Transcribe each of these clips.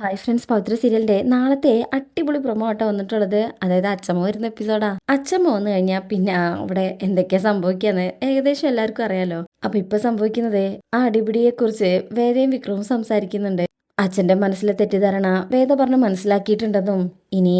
Hi friends പൗത്ര സീരിയലിന്റെ നാളത്തെ അടിപൊളി പ്രൊമോ ആട്ടോ വന്നിട്ടുള്ളത്. അതായത് അച്ഛമ്മ വരുന്ന എപ്പിസോഡാ അച്ഛമ്മ വന്നു കഴിഞ്ഞാൽ പിന്നെ അവിടെ എന്തൊക്കെയാ സംഭവിക്കാന്ന് ഏകദേശം എല്ലാവർക്കും അറിയാലോ. അപ്പൊ ഇപ്പൊ സംഭവിക്കുന്നത് ആ അടിപിടിയെ കുറിച്ച് വേദയും വിക്രവും സംസാരിക്കുന്നുണ്ട്. അച്ഛന്റെ മനസ്സിലെ തെറ്റിദ്ധാരണ വേദ പറഞ്ഞ് മനസ്സിലാക്കിയിട്ടുണ്ടെന്നും ഇനി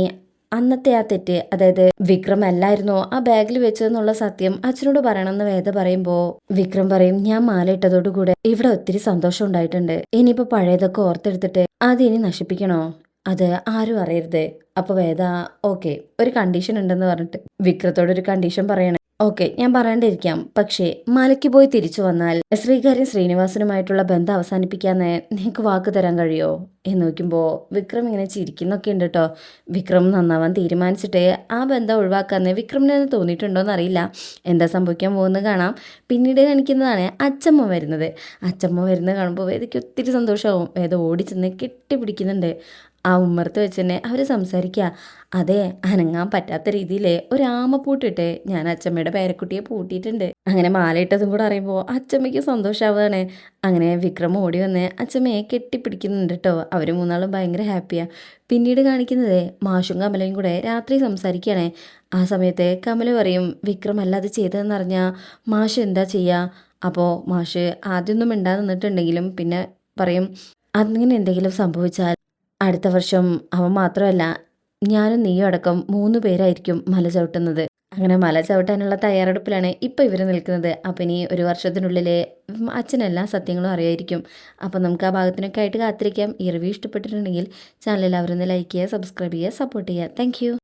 അന്നത്തെ ആ തെറ്റ് അതായത് വിക്രം അല്ലായിരുന്നു ആ ബാഗിൽ വെച്ചതെന്നുള്ള സത്യം അച്ഛനോട് പറയണമെന്ന് വേദ പറയുമ്പോ വിക്രം പറയും ഞാൻ മാല ഇട്ടതോടുകൂടെ ഇവിടെ ഒത്തിരി സന്തോഷം ഉണ്ടായിട്ടുണ്ട്. ഇനിയിപ്പോ പഴയതൊക്കെ ഓർത്തെടുത്തിട്ട് അത് ഇനി നശിപ്പിക്കണോ? അത് ആരും അറിയരുത്. അപ്പൊ വേദ ഓക്കെ ഒരു കണ്ടീഷൻ ഉണ്ടെന്ന് പറഞ്ഞിട്ട് വിക്രത്തോടൊരു കണ്ടീഷൻ പറയണേ. ഓക്കെ ഞാൻ പറയാണ്ടിരിക്കാം പക്ഷേ മലയ്ക്ക് പോയി തിരിച്ചു വന്നാൽ ശ്രീകാര്യം ശ്രീനിവാസനുമായിട്ടുള്ള ബന്ധം അവസാനിപ്പിക്കാന്ന് നിനക്ക് വാക്ക് തരാൻ കഴിയോ? എന്ന് നോക്കുമ്പോൾ വിക്രം ഇങ്ങനെ ചിരിക്കുന്നൊക്കെ ഉണ്ട് കേട്ടോ വിക്രം നന്നാവാൻ തീരുമാനിച്ചിട്ട് ആ ബന്ധം ഒഴിവാക്കാന്ന് വിക്രമിന് തോന്നിയിട്ടുണ്ടോയെന്ന് അറിയില്ല. എന്താ സംഭവിക്കാൻ പോകുന്നത് കാണാം. പിന്നീട് കാണിക്കുന്നതാണ് അച്ചമ്മ വരുന്നത്. അച്ചമ്മ വരുന്നത് കാണുമ്പോൾ വേദയ്ക്ക് ഒത്തിരി സന്തോഷമാവും വേദ ഓടിച്ചെന്ന് കെട്ടിപ്പിടിക്കുന്നുണ്ട്. ആ ഉമ്മർത്ത് വെച്ച് തന്നെ അവർ സംസാരിക്കുക അതെ അനങ്ങാൻ പറ്റാത്ത രീതിയിൽ ഒരു ആമപ്പൂട്ടിട്ട് ഞാൻ അച്ചമ്മയുടെ പേരക്കുട്ടിയെ പൂട്ടിയിട്ടുണ്ട്. അങ്ങനെ മാലയിട്ടതും കൂടെ അറിയുമ്പോൾ അച്ചമ്മയ്ക്ക് സന്തോഷമാവുകയാണ് അങ്ങനെ വിക്രം ഓടി വന്ന് അച്ചമ്മയെ കെട്ടിപ്പിടിക്കുന്നുണ്ട് കേട്ടോ അവർ മൂന്നാളും ഭയങ്കര ഹാപ്പിയാണ് പിന്നീട് കാണിക്കുന്നത് മാഷും കമലയും കൂടെ രാത്രി സംസാരിക്കുകയാണ് ആ സമയത്ത് കമല പറയും വിക്രം അല്ല അത് ചെയ്തതെന്ന് അറിഞ്ഞാൽ മാഷ് എന്താ ചെയ്യുക അപ്പോൾ മാഷ് ആദ്യമൊന്നും മിണ്ടാതെ നിന്നിട്ടുണ്ടെങ്കിലും പിന്നെ പറയും അങ്ങനെ എന്തെങ്കിലും സംഭവിച്ചാൽ അടുത്ത വർഷം അവൻ മാത്രമല്ല ഞാനും നീയും അടക്കം മൂന്ന് പേരായിരിക്കും മല ചവിട്ടുന്നത്. അങ്ങനെ മല ചവിട്ടാനുള്ള തയ്യാറെടുപ്പിലാണ് ഇപ്പോൾ ഇവർ നിൽക്കുന്നത്. അപ്പം ഇനി ഒരു വർഷത്തിനുള്ളിൽ അച്ഛനെല്ലാ സത്യങ്ങളും അറിയായിരിക്കും. അപ്പം നമുക്ക് ആ ഭാഗത്തിനൊക്കെ ആയിട്ട് കാത്തിരിക്കാം. ഈ റിവ്യൂ ഇഷ്ടപ്പെട്ടിട്ടുണ്ടെങ്കിൽ ചാനൽ എല്ലാവരും ലൈക്ക് ചെയ്യുക സബ്സ്ക്രൈബ് ചെയ്യുക സപ്പോർട്ട് ചെയ്യുക. താങ്ക്